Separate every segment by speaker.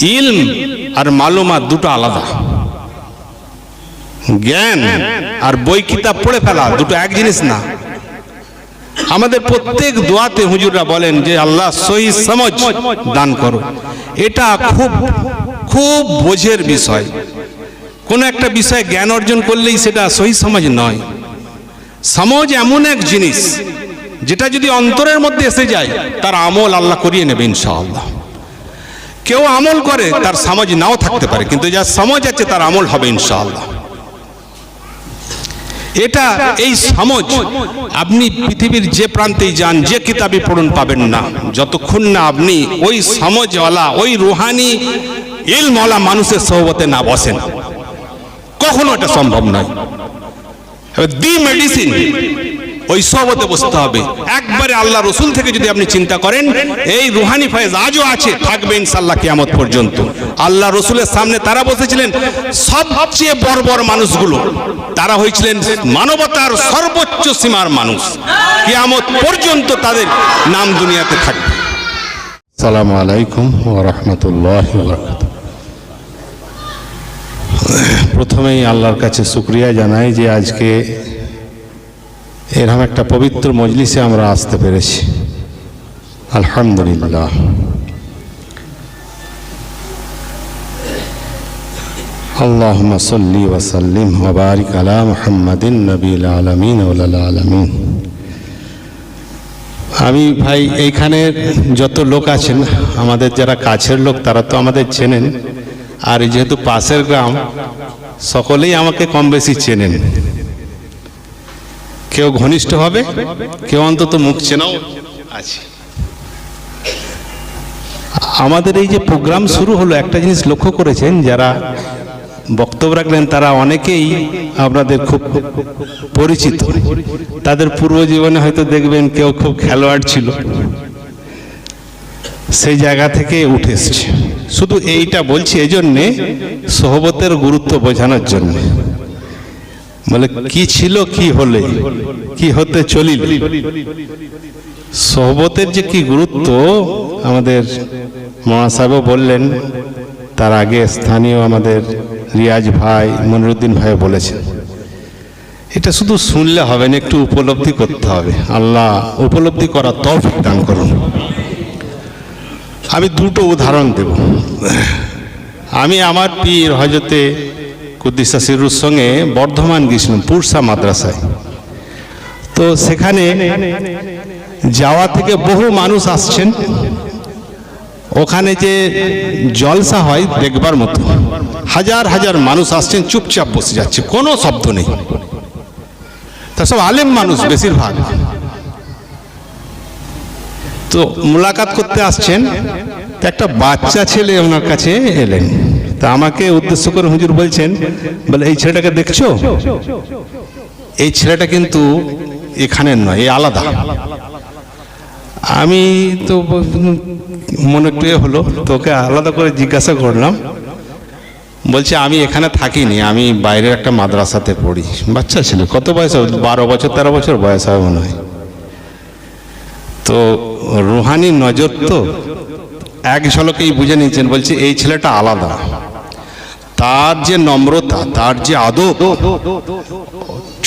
Speaker 1: ইলম আর মালুমাত দুটো আলাদা। জ্ঞান আর বই কিতাব পড়ে ফেলা দুটো এক জিনিস না। আমাদের প্রত্যেক দোয়াতে হুজুররা বলেন যে, আল্লাহ সহি সমঝ দান করো। এটা খুব খুব বোঝের বিষয়। কোন একটা বিষয়ে জ্ঞান অর্জন করলেই সেটা সহি সমাজ নয়। সমাজ এমন এক জিনিস, যেটা যদি অন্তরের মধ্যে এসে যায়, তার আমল আল্লাহ করিয়ে নেবে ইনশাআল্লাহ। কেউ আমল করে, তার সমাজ নাও থাকতে পারে, কিন্তু যার সমাজ আছে, তার আমল হবে ইনশাআল্লাহ। এটা এই সমাজ, আপনি পৃথিবীর যে প্রান্তেই যান, যে কিতাবই পড়ুন, পাবেন না। যতক্ষণ না আপনি ওই সমজওয়ালা, ওই রুহানি, ইলমওয়ালা মানুষের সহবতে না বসেন। কখনো এটা সম্ভব নয়। দি মেডিসিন ওই সহবতে বসতে হবে। একবারে আল্লাহ রসুল থেকে যদি আপনি চিন্তা করেন, এই রুহানি ফয়েজ আজও আছে, থাকবে ইনশাল্লাহ কিয়ামত পর্যন্ত। আল্লাহ রসুলের সামনে তারা বসেছিলেন, সবচেয়ে বড় মানুষগুলো। তারা হয়েছিলেন মানবতার সর্বোচ্চ সীমার মানুষ। কিয়ামত পর্যন্ত তাদের নাম দুনিয়াতে থাকবে।
Speaker 2: সালাম আলাইকুম রহমতুল্লাহ প্রথমেই আল্লাহর কাছে শুক্রিয়া জানাই যে আজকে এরকম একটা পবিত্র মজলিসে আমরা আসতে পেরেছি আলহামদুলিল্লাহ اللهم صل وسلم وبارك على محمد النبي العالمين والعالمين আমি ভাই এইখানের যত লোক আছেন আমাদের যারা কাছের লোক তারা তো আমাদের চেনেন আর যেহেতু পাশের গ্রাম সকলেই আমাকে কম বেশি চেনেন কেউ ঘনিষ্ঠ হবে? কেউ অন্তত মুখ চেনাও? আছে আমাদের এই যে প্রোগ্রাম শুরু হলো একটা জিনিস লক্ষ্য করেছেন যারা বক্তব্য রাখলেন তারা অনেকেই আপনাদের খুব পরিচিত। তাদের পূর্ব জীবনে হয়তো দেখবেন কেউ খুব খেলোয়াড় ছিল। সেই জায়গা থেকে উঠে এসছে। শুধু এইটা বলছি এই জন্যে সহবতের গুরুত্ব বোঝানোর জন্য। বলে, কি ছিল, কি হলে? কি হতে চলিল? সহবতের যে কি গুরুত্ব, আমাদের মহাসাহেবও বললেন, তার আগে স্থানীয় আমাদের রিয়াজ ভাই, মনিরুদ্দিন ভাই বলেছেন। এটা শুধু শুনলে হবে না, একটু উপলব্ধি করতে হবে। আল্লাহ উপলব্ধি করার তৌফিক দান করুন। আমি দুটো উদাহরণ দেব। আমি আমার পীর হজরতে কুদ্দিসা সিরুর সঙ্গে বর্ধমান গিয়েছিলাম, পুরসা মাদ্রাসায়। তো সেখানে যাওয়া থেকে বহু মানুষ আসছেন। ওখানে যে জলসা হয় দেখবার মতো, হাজার হাজার মানুষ আসছেন, চুপচাপ বসে যাচ্ছে, কোনো শব্দ নেই। তা সব আলেম মানুষ বেশিরভাগ। তো মোলাকাত করতে আসছেন একটা বাচ্চা ছেলে ওনার কাছে এলেন। তা আমাকে উদ্দেশ্য করে হুজুর বলছেন, বলে, এই ছেলেটাকে দেখছ? এই ছেলেটা কিন্তু এখানের নয় এই আলাদা। আমি তো মনে একটু হলো, তোকে আলাদা করে জিজ্ঞাসা করলাম। বলছে, আমি এখানে থাকিনি, আমি বাইরের একটা মাদ্রাসাতে পড়ি। বাচ্চা ছিল, কত বয়স বারো বছর, তেরো বছর বয়স হবে মনে হয়। তো রুহানি নজর তো, এক ঝলকেই বুঝে নিয়েছেন, বলছে, এই ছেলেটা আলাদা। তার যে নম্রতা, তার যে আদব,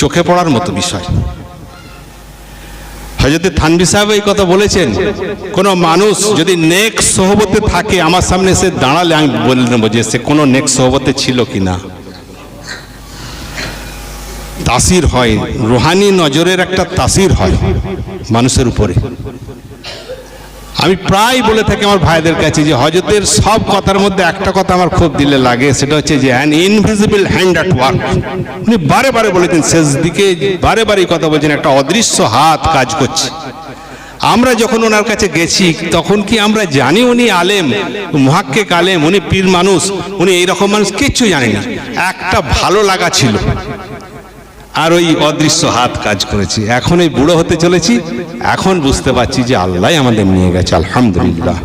Speaker 2: চোখে পড়ার মতো বিষয়। হজরত থানবি সাহেব এই কথা বলেছেন, কোন মানুষ যদি নেক সহবতে থাকে, আমার সামনে এসে দাঁড়ালে আমি বলে নেব যে সে কোনো নেক সহবতে ছিল কি না তাসির হয়, রুহানি নজরের একটা তাসির হয় মানুষের উপরে। আমি প্রায় বলে থাকি আমার ভাইদের কাছে যে হজরতের সব কথার মধ্যে একটা কথা আমার খুব দিলে লাগে, সেটা হচ্ছে যে an invisible hand at work উনি বারে বারে বলেছেন শেষ দিকে বারে বারে কথা বলছেন, একটা অদৃশ্য হাত কাজ করছে। আমরা যখন ওনার কাছে গেছি, তখন কি আমরা জানি উনি আলেম, মহাক্কেক আলেম, উনি পীর মানুষ, উনি এইরকম মানুষ, কিচ্ছু জানি না। একটা ভালো লাগা ছিল। আর ওই অদৃশ্য হাত কাজ করেছি। এখন এই বুড়ো হতে চলেছি। এখন বুঝতে পারছি যে আল্লাহ আমাদের নিয়ে গেছে, আলহামদুলিল্লাহ।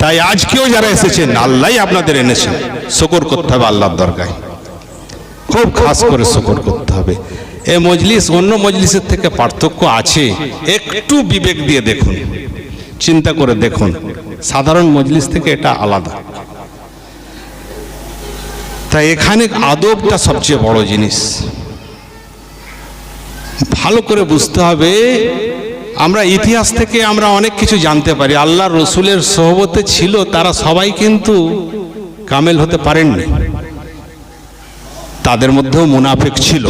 Speaker 2: তাই আজকেও যারা এসেছেন আল্লাহ আপনাদের এনেছেন শকর করতে হবে আল্লাহর দরকার খুব খাস করে শকর করতে হবে। এ মজলিস অন্য মজলিসের থেকে পার্থক্য আছে। একটু বিবেক দিয়ে দেখুন, চিন্তা করে দেখুন। সাধারণ মজলিস থেকে এটা আলাদা।
Speaker 1: তাই এখানে আদবটা সবচেয়ে বড় জিনিস। ভালো করে বুঝতে হবে। আমরা ইতিহাস থেকে আমরা অনেক কিছু জানতে পারি। আল্লাহ রসুলের সহবতে ছিল, তারা সবাই কিন্তু কামেল হতে পারেননি। তাদের মধ্যেও মুনাফেক ছিল।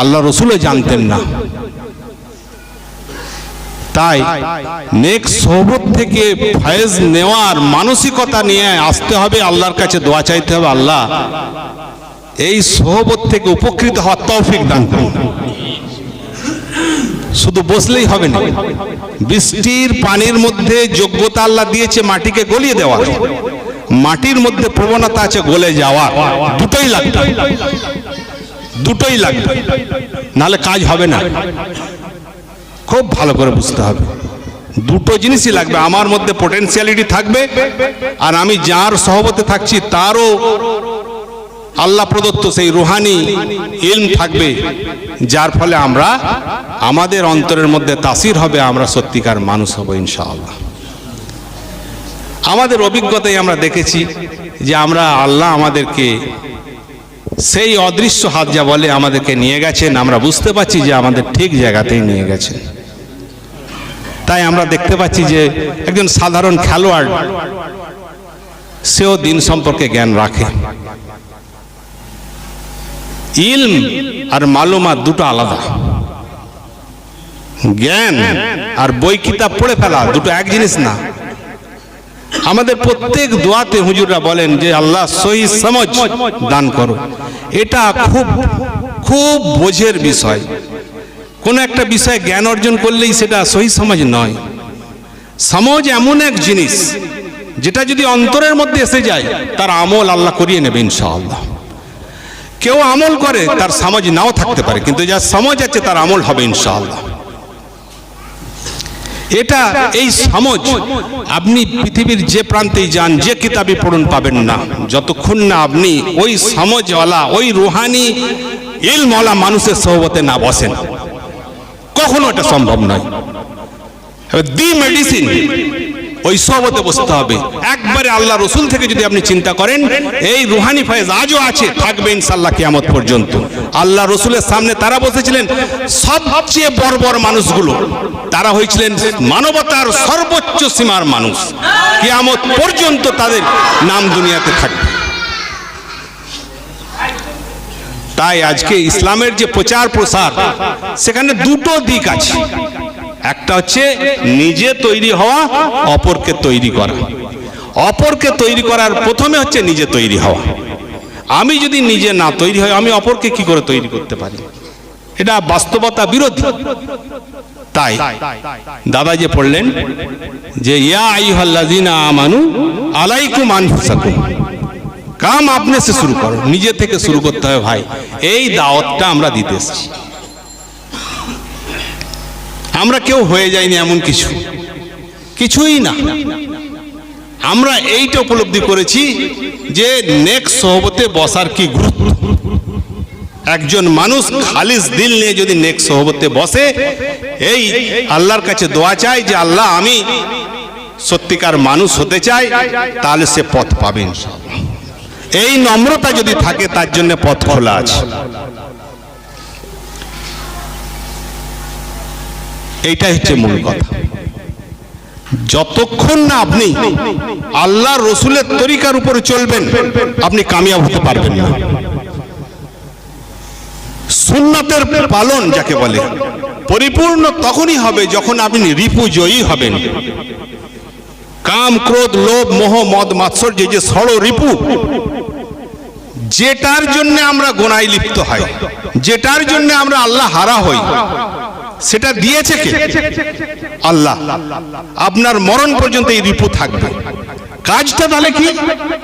Speaker 1: আল্লাহ রসুলও জানতেন না। তাই নেক্সট সোহবত থেকে ফয়েজ নেওয়ার মানসিকতা নিয়ে আসতে হবে, আল্লাহর কাছে দোয়া চাইতে হবে, আল্লাহ এই সোহবত থেকে উপকৃত হওয়ার তৌফিক দান করুন। শুধু বসলেই হবে না, বৃষ্টির পানির মধ্যে যোগ্যতা আল্লাহ দিয়েছে মাটিকে গলিয়ে দেওয়া। মাটির মধ্যে প্রবণতা আছে গলে যাওয়া। দুটোই লাগবে। দুটোই লাগবে। নালে কাজ হবে না। খুব ভালো করে বুঝতে হবে। দুটো জিনিসই লাগবে। আমার মধ্যে পোটেনশিয়ালিটি থাকবে। আর আমি যার সহবতে থাকছি, তারও আল্লাহ প্রদত্ত সেই রুহানি ইলম থাকবে, যার ফলে আমরা আমাদের অন্তরের মধ্যে তাসির হবে, আমরা সত্যিকার মানুষ হব ইনশাআল্লাহ। আমাদের অভিজ্ঞতায় আমরা দেখেছি যে আমরা আল্লাহ আমাদেরকে সেই অদৃশ্য হাত যা বলে আমাদেরকে নিয়ে গেছেন, আমরা বুঝতে পারছি যে আমাদের ঠিক জায়গাতেই নিয়ে গেছেন। তাই আমরা দেখতে পাচ্ছি যে একজন সাধারণ খেলোয়াড়, সেও দিন সম্পর্কে জ্ঞান রাখে। ইলম আর মালুমাত দুটো আলাদা। জ্ঞান আর বই কিতাব পড়ে ফেলা দুটো এক জিনিস না। আমাদের প্রত্যেক দোয়াতে হুজুররা বলেন যে, আল্লাহ সহি সমজ দান করো। এটা খুব খুব বোঝের বিষয়। কোনো একটা বিষয়ে জ্ঞান অর্জন করলেই সেটা সহি সমাজ নয়। সমাজ এমন এক জিনিস, যেটা যদি অন্তরের মধ্যে এসে যায়, তার আমল আল্লাহ করিয়ে নেবে ইনশাআল্লাহ। কেউ আমল করে, তার সমাজ নাও থাকতে পারে, কিন্তু যার সমাজ আছে, তার আমল হবে ইনশাআল্লাহ। এটা এই সমাজ, আপনি পৃথিবীর যে প্রান্তেই যান, যে কিতাবই পড়ুন, পাবেন না। যতক্ষণ না আপনি ওই সমাজওয়ালা, ওই রুহানি, ইলমওয়ালা মানুষের সহবতে না বসেন। কখনো এটা সম্ভব নয়। দি মেডিসিন ওই সহবতে বসতে হবে। একবারে আল্লাহ রসুল থেকে যদি আপনি চিন্তা করেন, এই রুহানি ফয়েজ আজও আছে, থাকবে ইনশাল্লাহ কিয়ামত পর্যন্ত। আল্লাহ রসুলের সামনে তারা বসেছিলেন, সবচেয়ে বড় মানুষগুলো। তারা হয়েছিলেন মানবতার সর্বোচ্চ সীমার মানুষ। কিয়ামত পর্যন্ত তাদের নাম দুনিয়াতে থাকবে। তাই আজকে ইসলামের যে প্রচার প্রসার সেখানে দুটো দিক আছে। একটা হচ্ছে নিজে তৈরি হওয়া, অপরকে তৈরি করা। অপরকে তৈরি করার প্রথমে হচ্ছে নিজে তৈরি হওয়া। আমি যদি নিজে না তৈরি হয় আমি অপরকে কি করে তৈরি করতে পারি? এটা বাস্তবতা বিরোধী। তাই দাদা যে পড়লেন যে, ইয়া কাম আপনি শুরু করো। নিজে থেকে শুরু করতে হবে ভাই। এই দাওয়াতটা আমরা দিতে এসেছি। আমরা কেউ হয়ে যাইনি এমন কিছু। কিছুই না। আমরা এইটা উপলব্ধি করেছি যে নেক্সট সহবতে বসার কি গুরুত্ব? একজন মানুষ খালিস দিল নিয়ে যদি নেক্সট সহবতে বসে, এই আল্লাহর কাছে দোয়া চাই যে আল্লাহ আমি সত্যিকার মানুষ হতে চাই, তাহলে সে পথ পাবে ইনশাআল্লাহ। এই নম্রতা যদি থাকে, তার জন্য পথ খোলা আছে। এইটাই হচ্ছে মূল কথা। যতক্ষণ না আপনি আল্লাহ রসুলের তরিকার উপরে চলবেন, আপনি কামিয়াব হতে পারবেন না। সুন্নাতের পালন যাকে বলে, পরিপূর্ণ তখনই হবে যখন আপনি রিপু জয়ী হবেন। কাম, ক্রোধ, লোভ, মোহ, মদ, মাৎসর্য যে ষড় রিপু, যেটার জন্য আমরা গোনায় লিপ্ত হয়, যেটার জন্য আমরা আল্লাহ হারা হই সেটা দিয়েছে কে? আল্লাহ। আপনার মরণ পর্যন্ত এই রিপু থাকবে। কাজটা তাহলে কি?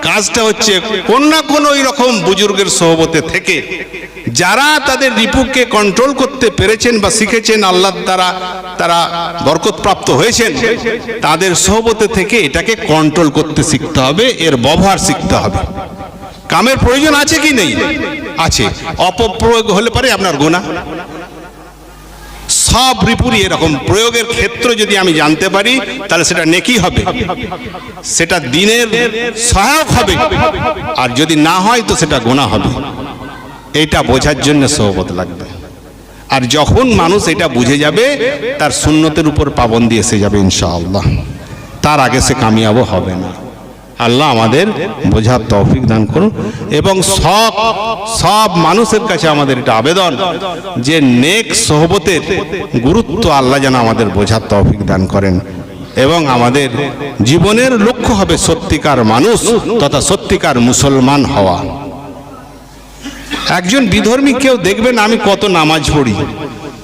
Speaker 1: কাজটা হচ্ছে কোন না কোন ওই রকম বুজুর্গের সহবতে থেকে যারা তাদের রিপুকে কন্ট্রোল করতে পেরেছেন বা শিখেছেন আল্লাহ দ্বারা তারা বরকত প্রাপ্ত হয়েছেন, তাদের সহবতে থেকে এটাকে কন্ট্রোল করতে শিখতে হবে, এর ব্যবহার শিখতে হবে। কামের প্রয়োজন আছে কি নেই? আছে। অপপ্রয়োগ হলে পারে আপনার গোনা সব রিপুরই এরকম প্রয়োগের ক্ষেত্র যদি আমি জানতে পারি, তাহলে সেটা নেকি হবে। সেটা দিনের সহায়ক হবে। আর যদি না হয়, তো সেটা গোনা হবে। এটা বোঝার জন্য সহবত লাগবে। আর যখন মানুষ এটা বুঝে যাবে, তার সুন্নতের উপর পাবন্দি এসে যাবে ইনশাআল্লাহ। তার আগে সে কামিয়াবও হবে না। আল্লাহ আমাদের বোঝার তৌফিক দান করুন। এবং সব সব মানুষের কাছে আমাদের এটা আবেদন যে নেক সোহবতের গুরুত্ব আল্লাহ যেন আমাদের বোঝার তৌফিক দান করেন। এবং আমাদের জীবনের লক্ষ্য হবে সত্যিকার মানুষ তথা সত্যিকার মুসলমান হওয়া। একজন বিধর্মী কেউ দেখবেন আমি কত নামাজ পড়ি,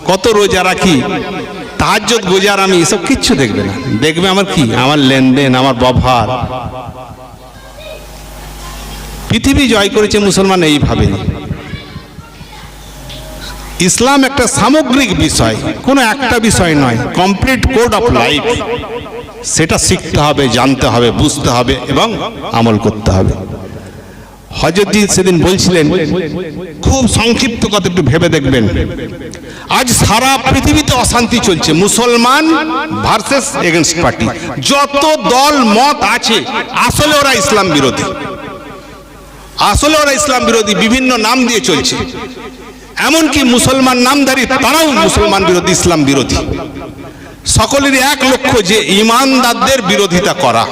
Speaker 1: কত রোজা রাখি তাহাজ্জত গোজার আমি এসব কিচ্ছু দেখবে না। দেখবে আমার কি? আমার লেনদেন, আমার ব্যবহার। পৃথিবী জয় করেছে মুসলমান এইভাবে। ইসলাম একটা সামগ্রিক বিষয়, কোনো একটা বিষয় নয় কমপ্লিট কোড অফ লাইফ সেটা শিখতে হবে, জানতে হবে, বুঝতে হবে এবং আমল করতে হবে। হজরতজি সেদিন বলছিলেন, খুব সংক্ষিপ্ত কথা একটু ভেবে দেখবেন। আজ সারা পৃথিবীতে অশান্তি চলছে, মুসলমান ভার্সেস এগেনস্ট পার্টি যত দল, মত আছে, আসলে ওরা ইসলাম বিরোধী। আসলে ওরা ইসলাম বিরোধী বিভিন্ন নাম দিয়ে চলছে। এমনকি মুসলমান নামধারী তারাও মুসলমান বিরোধী, ইসলাম বিরোধী। সকলেরই এক লক্ষ্য যে ইমানদারদের বিরোধিতা করা।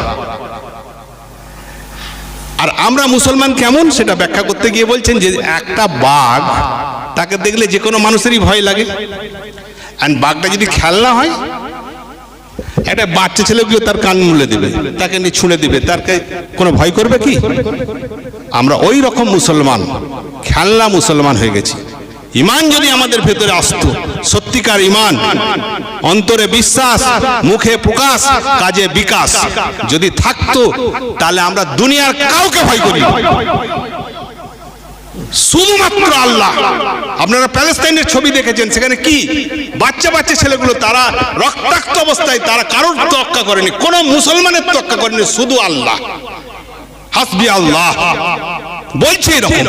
Speaker 1: আর আমরা মুসলমান কেমন সেটা ব্যাখ্যা করতে গিয়ে বলছেন যে একটা বাঘ, তাকে দেখলে যে কোনো মানুষেরই ভয় লাগে। অ্যান্ড বাঘটা যদি খেলনা হয়, একটা বাচ্চা ছেলে গিয়ে তার কান মুলে দেবে, তাকে নিয়ে ছুঁড়ে দেবে, তারকে কোনো ভয় করবে কি? আমরা ওই রকম মুসলমান, খেলনা মুসলমান হয়ে গেছি। ইমান যদি আমাদের ভেতরে আসত, সত্যিকার ইমান, অন্তরে বিশ্বাস, মুখে প্রকাশ, কাজে বিকাশ যদি থাকতো, তাহলে আমরা দুনিয়ার কাউকে ভয় করি শুধুমাত্র আল্লাহ। আপনারা প্যালেস্তাইনের ছবি দেখেছেন, সেখানে কি? বাচ্চা বাচ্চা ছেলেগুলো, তারা রক্তাক্ত অবস্থায়, তারা কারোর তোয়াক্কা করেনি, কোনো মুসলমানের তোয়াক্কা করেনি, শুধু আল্লাহ। হাসবি আল্লাহ। বলছে এরকম।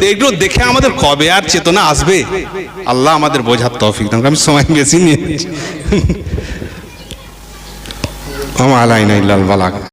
Speaker 1: তো এগুলো দেখে আমাদের কবে আর চেতনা আসবে? আল্লাহ আমাদের বোঝার তৌফিক দান আমি সময় বেশি নিয়ে আমার আলাইনা ইল্লাল বালাগ।